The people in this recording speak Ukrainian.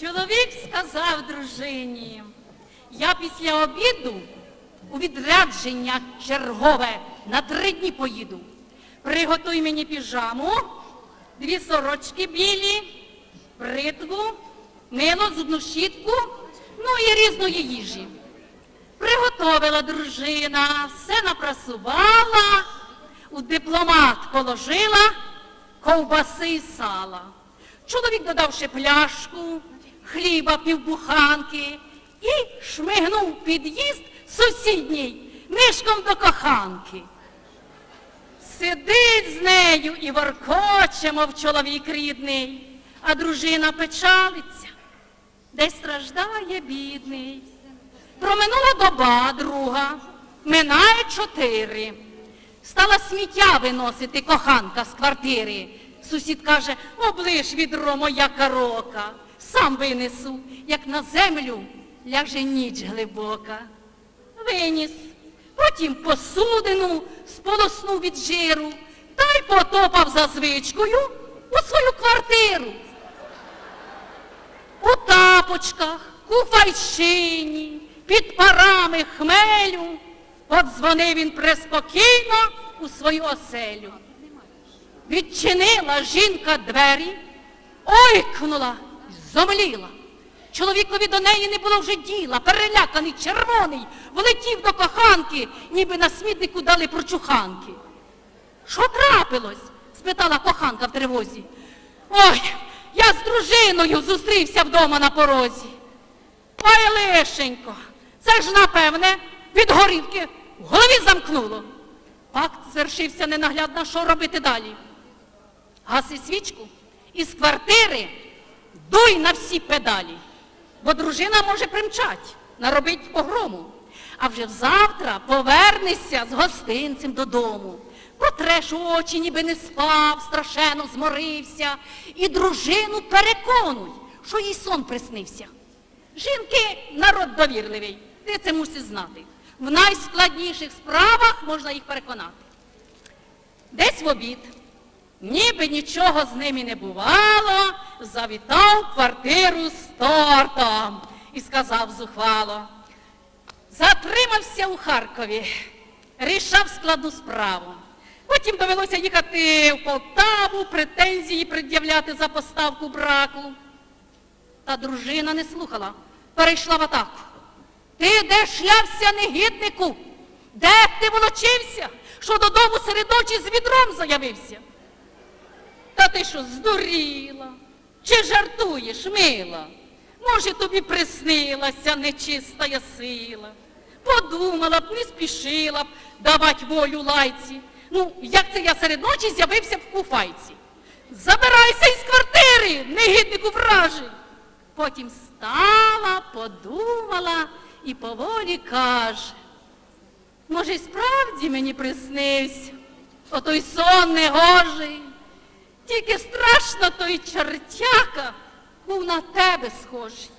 Чоловік сказав дружині, я після обіду у відрядження чергове на три дні поїду. Приготуй мені піжаму, дві сорочки білі, бритву, мило, зубну щітку, ну і різної їжі. Приготовила дружина, все напрасувала, у дипломат положила ковбаси і сала. Чоловік додав ще пляшку, хліба півбуханки і шмигнув під'їзд сусідній нишком до коханки. Сидить з нею і воркоче, мов чоловік рідний, а дружина печалиться, десь страждає бідний. Проминула доба друга, минає чотири. Стала сміття виносити коханка з квартири. Сусід каже, облиш відро моя карока, сам винесу, як на землю ляже ніч глибока. Виніс, потім посудину сполоснув від жиру та й потопав за звичкою у свою квартиру. У тапочках, куфайщині, під парами хмелю, подзвонив він преспокійно у свою оселю. Відчинила жінка двері, ойкнула, зомліла. Чоловікові до неї не було вже діла, переляканий, червоний, влетів до коханки, ніби на смітнику дали прочуханки. Що трапилось? спитала коханка в тривозі. Ой, я з дружиною зустрівся вдома на порозі. Ой, лишенько, це ж, напевне, від горівки в голові замкнуло. Факт звершився ненаглядно, що робити далі. Гаси свічку із квартири дуй на всі педалі, бо дружина може примчать, наробить погрому. А вже завтра повернешся з гостинцем додому. Потреш очі, ніби не спав, страшенно зморився, і дружину переконуй, що їй сон приснився. Жінки народ довірливий, ти це мусиш знати. В найскладніших справах можна їх переконати. Десь в обід, ніби нічого з ними не бувало, завітав квартиру з тортом і сказав зухвало. Затримався у Харкові, рішав складну справу. Потім довелося їхати в Полтаву, претензії пред'являти за поставку браку. Та дружина не слухала, перейшла в атаку. Ти де шлявся, негіднику? Де б ти волочився, що додому серед ночі з відром заявився? Та ти що, здуріла? Чи жартуєш, мила? Може, тобі приснилася нечистая сила? Подумала б, не спішила б давать волю лайці. Ну, як це я серед ночі з'явився в куфайці? Забирайся із квартири, негіднику вражий. Потім стала, подумала і поволі каже. Може, й справді мені приснився, отой сон негожий. Тільки страшно той чертяка був на тебе схожий.